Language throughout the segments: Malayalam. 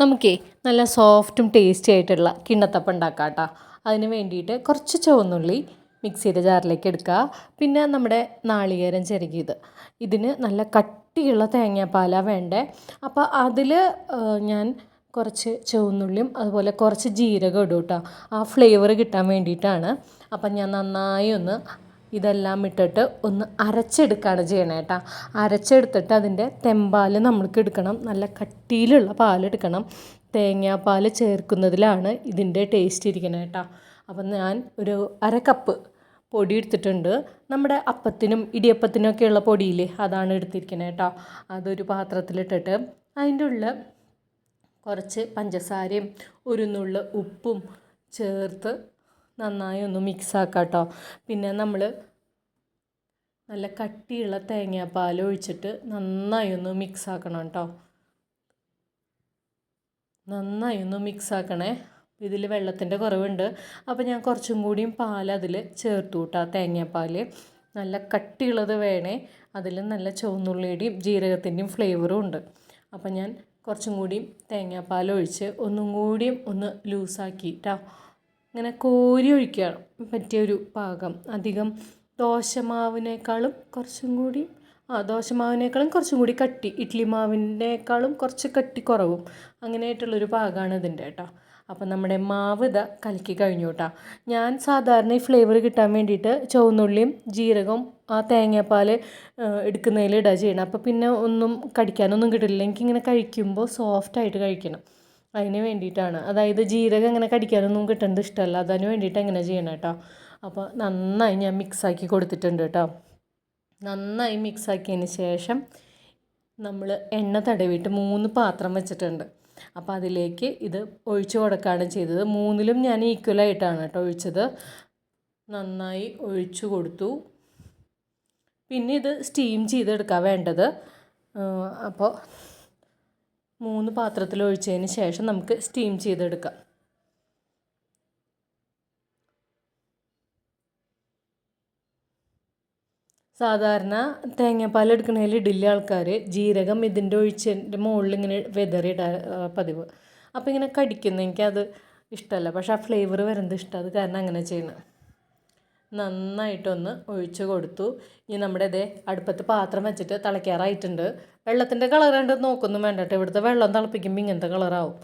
നമുക്കേ നല്ല സോഫ്റ്റും ടേസ്റ്റി ആയിട്ടുള്ള കിണ്ണത്തപ്പം ഉണ്ടാക്കാം കേട്ടോ അതിന് വേണ്ടിയിട്ട് കുറച്ച് ചുവന്നുള്ളി മിക്സിയുടെ ജാറിലേക്ക് എടുക്കുക. പിന്നെ നമ്മുടെ നാളികേരം ചിരകിയത് ഇതിന് നല്ല കട്ടിയുള്ള തേങ്ങാപ്പാലാണ് വേണ്ടേ. അപ്പോൾ അതിൽ ഞാൻ കുറച്ച് ചുവന്നുള്ളിയും അതുപോലെ കുറച്ച് ജീരകം ഇടും കേട്ടോ. ആ ഫ്ലേവർ കിട്ടാൻ വേണ്ടിയിട്ടാണ്. അപ്പം ഞാൻ നന്നായി ഒന്ന് ഇതെല്ലാം ഇട്ടിട്ട് ഒന്ന് അരച്ചെടുക്കുകയാണ് ചെയ്യണേ കേട്ടോ അരച്ചെടുത്തിട്ട് അതിന്റെ തെമ്പാൽ നമ്മൾക്ക് എടുക്കണം. നല്ല കട്ടിയിലുള്ള പാലെടുക്കണം തേങ്ങാപ്പാൽ ചേർക്കുന്നതിലാണ് ഇതിന്റെ ടേസ്റ്റ് ഇരിക്കണേ കേട്ടോ അപ്പം ഞാൻ ഒരു അര കപ്പ് പൊടി എടുത്തിട്ടുണ്ട്. നമ്മുടെ അപ്പത്തിനും ഇടിയപ്പത്തിനൊക്കെയുള്ള പൊടിയില്ലേ അതാണ് എടുത്തിരിക്കുന്നത് കേട്ടോ അതൊരു പാത്രത്തിലിട്ടിട്ട് അതിന്റെ ഉള്ളിൽ കുറച്ച് പഞ്ചസാരയും ഒരു നുള്ളു ഉപ്പും ചേർത്ത് നന്നായി ഒന്ന് മിക്സ് ആക്കാം കേട്ടോ പിന്നെ നമ്മൾ നല്ല കട്ടിയുള്ള തേങ്ങാപ്പാൽ ഒഴിച്ചിട്ട് നന്നായി ഒന്ന് മിക്സ് ആക്കണം കേട്ടോ. നന്നായി ഒന്ന് മിക്സ് ആക്കണേ ഇതിൽ വെള്ളത്തിന്റെ കുറവുണ്ട്. അപ്പോൾ ഞാൻ കുറച്ചും കൂടിയും പാൽ അതിൽ ചേർത്തു കൂട്ടാം തേങ്ങാപ്പാൽ നല്ല കട്ടിയുള്ളത് വേണേ. അതിൽ നല്ല ചുവന്നുള്ളിയുടെയും ജീരകത്തിന്റെയും ഫ്ലേവറും ഉണ്ട്. അപ്പോൾ ഞാൻ കുറച്ചും കൂടിയും തേങ്ങാപ്പാൽ ഒഴിച്ച് ഒന്നും കൂടിയും ഒന്ന് ലൂസാക്കിയിട്ടാ ഇങ്ങനെ കോരി ഒഴിക്കാൻ പറ്റിയൊരു പാകം. അധികം ദോശമാവിനേക്കാളും കുറച്ചും കൂടി ആ ദോശമാവിനേക്കാളും കുറച്ചും കൂടി കട്ടി. ഇഡ്ഡലി മാവിനേക്കാളും കുറച്ച് കട്ടി കുറവും. അങ്ങനെയായിട്ടുള്ളൊരു പാകമാണ് ഇതിന്റെ കേട്ടോ. അപ്പം നമ്മുടെ മാവ് ഇതാ കലക്കി കഴിഞ്ഞു കേട്ടോ. ഞാൻ സാധാരണ ഈ ഫ്ലേവർ കിട്ടാൻ വേണ്ടിയിട്ട് ചുവന്നുള്ളിയും ജീരകവും ആ തേങ്ങാപ്പാൽ എടുക്കുന്നതിൽ ഇടാ ചെയ്യണം. അപ്പോൾ പിന്നെ ഒന്നും കടിക്കാനൊന്നും കിട്ടില്ല. എനിക്കിങ്ങനെ കഴിക്കുമ്പോൾ സോഫ്റ്റായിട്ട് കഴിക്കണം. അതിന് വേണ്ടിയിട്ടാണ്. അതായത് ജീരകം ഇങ്ങനെ കടിക്കാനൊന്നും കിട്ടേണ്ടത് ഇഷ്ടമല്ല. അതിന് വേണ്ടിയിട്ട് എങ്ങനെ ചെയ്യണം കേട്ടോ. അപ്പോൾ നന്നായി ഞാൻ മിക്സാക്കി കൊടുത്തിട്ടുണ്ട് കേട്ടോ. നന്നായി മിക്സാക്കിയതിന് ശേഷം നമ്മൾ എണ്ണ തടവിയിട്ട് മൂന്ന് പാത്രം വെച്ചിട്ടുണ്ട്. അപ്പോൾ അതിലേക്ക് ഇത് ഒഴിച്ച് കൊടുക്കുകയാണ് ചെയ്തത്. മൂന്നിലും ഞാൻ ഈക്വലായിട്ടാണ് കേട്ടോ ഒഴിച്ചത്. നന്നായി ഒഴിച്ചു കൊടുത്തു. പിന്നെ ഇത് സ്റ്റീം ചെയ്തെടുക്കാൻ വേണ്ടത്. അപ്പോൾ മൂന്ന് പാത്രത്തിൽ ഒഴിച്ചതിന് ശേഷം നമുക്ക് സ്റ്റീം ചെയ്തെടുക്കാം. സാധാരണ തേങ്ങാപ്പാൽ എടുക്കണതിൽ ഇടില്ല ആൾക്കാർ ജീരകം ഇതിന്റെ ഒഴിച്ചതിന്റെ മുകളിൽ ഇങ്ങനെ വെതറിയിടാ പതിവ്. അപ്പോൾ ഇങ്ങനെ കടിക്കുന്ന എനിക്കത് ഇഷ്ടമല്ല പക്ഷേ ആ ഫ്ലേവർ വരുന്നത് ഇഷ്ടം. അത് കാരണം അങ്ങനെ ചെയ്യണം നന്നായിട്ടൊന്ന് ഒഴിച്ചു കൊടുത്തു. ഇനി നമ്മുടെ ഇതേ അടുപ്പത്ത് പാത്രം വെച്ചിട്ട് തിളയ്ക്കാറായിട്ടുണ്ട്. വെള്ളത്തിന്റെ കളർ കണ്ട് നോക്കൊന്നും വേണ്ട കേട്ടോ ഇവിടുത്തെ വെള്ളം തിളപ്പിക്കുമ്പോൾ ഇങ്ങനത്തെ കളറാവും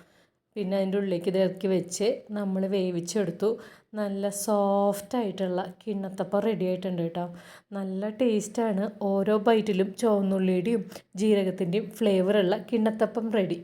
പിന്നെ അതിന്റെ ഉള്ളിലേക്ക് ഇത് ഇറക്കി വെച്ച് നമ്മൾ വേവിച്ചെടുത്തു. നല്ല സോഫ്റ്റ് ആയിട്ടുള്ള കിണ്ണത്തപ്പം റെഡി ആയിട്ടുണ്ട് കേട്ടോ. നല്ല ടേസ്റ്റാണ് ഓരോ ബൈറ്റിലും ചുവന്നുള്ളിയുടെയും ജീരകത്തിന്റെയും ഫ്ലേവറുള്ള കിണ്ണത്തപ്പം റെഡി